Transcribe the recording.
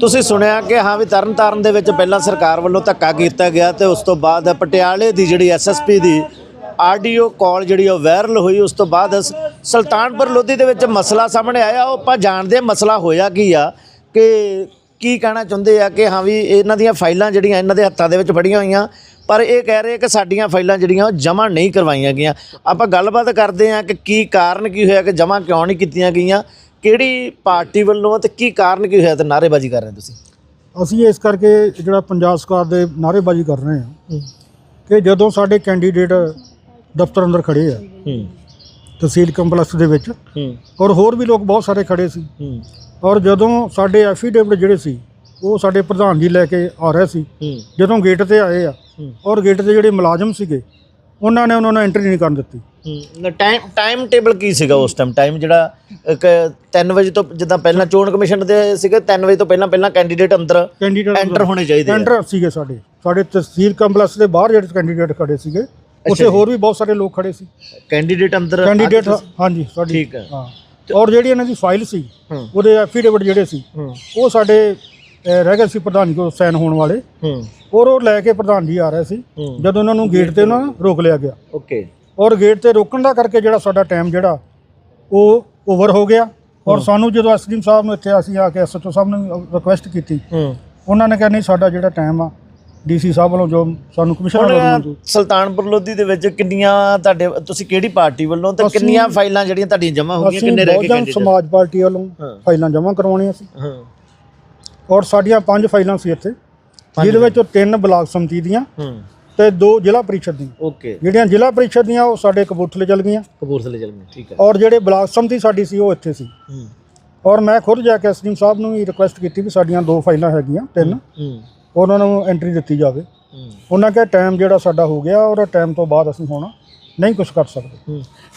ਤੁਸੀਂ ਸੁਣਿਆ ਕਿ ਹਾਂ ਵੀ ਤਰਨਤਾਰਨ ਦੇ ਵਿੱਚ ਪਹਿਲਾਂ ਸਰਕਾਰ ਵੱਲੋਂ ਧੱਕਾ ਕੀਤਾ ਗਿਆ ਤੇ ਉਸ ਤੋਂ ਬਾਅਦ ਪਟਿਆਲੇ ਦੀ ਜਿਹੜੀ ਐਸਐਸਪੀ ਦੀ ਆਡੀਓ ਕਾਲ ਜਿਹੜੀ ਉਹ ਵਾਇਰਲ ਹੋਈ, ਉਸ ਤੋਂ ਬਾਅਦ ਸ- ਸੁਲਤਾਨਪੁਰ ਲੋਧੀ ਦੇ ਵਿੱਚ ਮਸਲਾ ਸਾਹਮਣੇ ਆਇਆ। ਉਹ ਆਪਾਂ ਜਾਣਦੇ ਮਸਲਾ ਹੋਇਆ ਕੀ ਆ ਕਿ ਕੀ ਕਹਿਣਾ ਚਾਹੁੰਦੇ ਆ ਕਿ ਹਾਂ ਵੀ ਇਹਨਾਂ ਦੀਆਂ ਫਾਈਲਾਂ ਜਿਹੜੀਆਂ ਇਹਨਾਂ ਦੇ ਹੱਥਾਂ ਦੇ ਵਿੱਚ ਫੜੀਆਂ ਹੋਈਆਂ, ਪਰ ਇਹ ਕਹਿ ਰਹੇ ਕਿ ਸਾਡੀਆਂ ਫਾਈਲਾਂ ਜਿਹੜੀਆਂ ਉਹ ਜਮ੍ਹਾਂ ਨਹੀਂ ਕਰਵਾਈਆਂ ਗਈਆਂ। ਆਪਾਂ ਗੱਲਬਾਤ ਕਰਦੇ ਹਾਂ ਕਿ ਕੀ ਕਾਰਨ ਕੀ ਹੋਇਆ, ਕਿ ਜਮ੍ਹਾਂ ਕਿਉਂ ਨਹੀਂ ਕੀਤੀਆਂ ਗਈਆਂ। ਕਿਹੜੀ ਪਾਰਟੀ ਵੱਲੋਂ ਤੇ ਕੀ ਕਾਰਨ ਕੀ ਹੋਇਆ ਤੇ ਨਾਅਰੇਬਾਜ਼ੀ ਕਰ ਰਹੇ ਤੁਸੀਂ? ਅਸੀਂ ਇਸ ਕਰਕੇ ਜਿਹੜਾ ਪੰਜਾਬ ਸਰਕਾਰ ਦੇ ਨਾਅਰੇਬਾਜ਼ੀ ਕਰ ਰਹੇ ਹਾਂ ਕਿ ਜਦੋਂ ਸਾਡੇ ਕੈਂਡੀਡੇਟ ਦਫ਼ਤਰ ਅੰਦਰ ਖੜੇ ਆ ਤਹਿਸੀਲ ਕੰਪਲੈਕਸ ਦੇ ਵਿੱਚ ਔਰ ਹੋਰ ਵੀ ਲੋਕ ਬਹੁਤ ਸਾਰੇ ਖੜੇ ਸੀ। ਔਰ ਜਦੋਂ ਸਾਡੇ ਐਫੀਡੇਵਿਟ ਜਿਹੜੇ ਸੀ ਉਹ ਸਾਡੇ ਪ੍ਰਧਾਨ ਜੀ ਲੈ ਕੇ ਆ ਰਹੇ ਸੀ ਜਦੋਂ ਗੇਟ ਤੇ ਆਏ ਆ। ਔਰ ਗੇਟ ਤੇ ਜਿਹੜੇ ਮੁਲਾਜ਼ਮ ਸੀਗੇ ਉਹਨਾਂ ਨੇ ਉਹਨਾਂ ਨੂੰ ਐਂਟਰੀ ਨਹੀਂ ਕਰਨ ਦਿੱਤੀ। ਟਾਈਮ ਟਾਈਮ ਟੇਬਲ ਕੀ ਸੀਗਾ ਉਸ ਟਾਈਮ ਟਾਈਮ ਜਿਹੜਾ 3 ਵਜੇ ਤੋਂ ਜਿੱਦਾਂ ਪਹਿਲਾਂ ਚੋਣ ਕਮਿਸ਼ਨ ਦੇ ਸੀਗੇ 3 ਵਜੇ ਤੋਂ ਪਹਿਲਾਂ ਪਹਿਲਾਂ ਕੈਂਡੀਡੇਟ ਅੰਦਰ ਐਂਟਰ ਹੋਣੇ ਚਾਹੀਦੇ ਐਂਟਰ ਸੀਗੇ ਸਾਡੇ। ਸਾਡੇ ਤਹਿਸੀਲ ਕੰਪਲੈਕਸ ਦੇ ਬਾਹਰ ਜਿਹੜੇ ਕੈਂਡੀਡੇਟ ਖੜੇ ਸੀਗੇ ਉੱਥੇ ਹੋਰ ਵੀ ਬਹੁਤ ਸਾਰੇ ਲੋਕ ਖੜੇ ਸੀ। ਕੈਂਡੀਡੇਟ ਅੰਦਰ ਕੈਂਡੀਡੇਟ ਹਾਂਜੀ ਸਾਡੀ ਠੀਕ ਹੈ ਹਾਂ। ਔਰ ਜਿਹੜੀ ਇਹਨਾਂ ਦੀ ਫਾਈਲ ਸੀ ਉਹਦੇ ਐਫੀਡੇਵਿਟ ਜਿਹੜੇ ਸੀ ਉਹ ਸਾਡੇ ਰਹਿ ਗਏ ਸੀ ਪ੍ਰਧਾਨ ਜੀ ਕੋਲ ਸਾਈਨ ਹੋਣ ਵਾਲੇ। ਹੂੰ। ਔਰ ਉਹ ਲੈ ਕੇ ਪ੍ਰਧਾਨ ਜੀ ਆ ਰਹੇ ਸੀ। ਜਦੋਂ ਉਹਨਾਂ ਨੂੰ ਗੇਟ ਤੇ ਉਹਨਾਂ ਰੋਕ ਲਿਆ ਗਿਆ। ਓਕੇ ਔਰ ਗੇਟ ਤੇ ਰੋਕਣ ਦਾ ਕਰਕੇ ਜਿਹੜਾ ਸਾਡਾ ਟਾਈਮ ਜਿਹੜਾ ਉਹ ਓਵਰ ਹੋ ਗਿਆ। ਔਰ ਸਾਨੂੰ ਜਦੋਂ ਐਸਡੀਐਮ ਸਾਹਿਬ ਨੂੰ ਇੱਥੇ ਅਸੀਂ ਆ ਕੇ ਐਸਐਚਓ ਸਾਹਿਬ ਨੂੰ ਰਿਕੁਐਸਟ ਕੀਤੀ ਉਹਨਾਂ ਨੇ ਕਿਹਾ ਨਹੀਂ ਸਾਡਾ ਜਿਹੜਾ ਟਾਈਮ ਆ ਡੀਸੀ ਸਾਹਿਬ ਵੱਲੋਂ ਜੋ ਸਾਨੂੰ ਕਮਿਸ਼ਨਰ ਵੱਲੋਂ ਸੁਲਤਾਨਪੁਰ ਲੋਧੀ ਦੇ ਵਿੱਚ ਕਿੰਨੀਆਂ ਤੁਹਾਡੇ ਤੁਸੀਂ ਕਿਹੜੀ ਪਾਰਟੀ ਵੱਲੋਂ ਤੇ ਕਿੰਨੀਆਂ ਫਾਈਲਾਂ ਜਿਹੜੀਆਂ ਤੁਹਾਡੀਆਂ ਜਮ੍ਹਾਂ ਹੋ ਗਈਆਂ ਕਿੰਨੇ ਰਹਿ ਗਏ ਕੈਂਡੀਡੇਟ ਸਮਾਜ ਪਾਰਟੀ ਵੱਲੋਂ। ਫਾਈਲਾਂ ਜਮ੍ਹਾਂ ਕਰਵਾਉਣੀਆਂ ਸੀ। ਔਰ ਸਾਡੀਆਂ ਪੰਜ ਫਾਈਲਾਂ ਸੀ ਇੱਥੇ ਜਿਹਦੇ ਵਿੱਚੋਂ ਤਿੰਨ ਬਲਾਕ ਸਮਿਤੀ ਦੀਆਂ ਹੂੰ। ਤੇ ਦੋ ਜ਼ਿਲ੍ਹਾ ਪਰਿਸ਼ਦ ਦੀਆਂ। ਓਕੇ। ਜਿਹੜੀਆਂ ਜ਼ਿਲ੍ਹਾ ਪਰਿਸ਼ਦ ਦੀਆਂ ਉਹ ਸਾਡੇ ਕਪੂਰਥਲੇ ਚਲ ਗਈਆਂ। ਕਪੂਰਥਲੇ ਚੱਲ ਗਏ ਠੀਕ ਹੈ। ਔਰ ਜਿਹੜੇ ਬਲਾਕ ਸਮਿਤੀ ਸਾਡੀ ਸੀ ਉਹ ਇੱਥੇ ਸੀ। ਹੂੰ। ਔਰ ਮੈਂ ਖੁਦ ਜਾ ਕੇ ਐਸਡੀਐਮ ਸਾਹਿਬ ਨੂੰ ਵੀ ਰਿਕੁਐਸਟ ਕੀਤੀ ਵੀ ਸਾਡੀਆਂ ਦੋ ਫਾਈਲਾਂ ਹੈਗੀਆਂ ਤਿੰਨ। ਹੂੰ। ਉਹਨਾਂ ਨੂੰ ਐਂਟਰੀ ਦਿੱਤੀ ਜਾਵੇ। ਉਹਨਾਂ ਕਿਹਾ ਟਾਈਮ ਜਿਹੜਾ ਸਾਡਾ ਹੋ ਗਿਆ ਔਰ ਟਾਈਮ ਤੋਂ ਬਾਅਦ ਅਸੀਂ ਹੁਣ ਨਹੀਂ ਕੁਝ ਕਰ ਸਕਦੇ।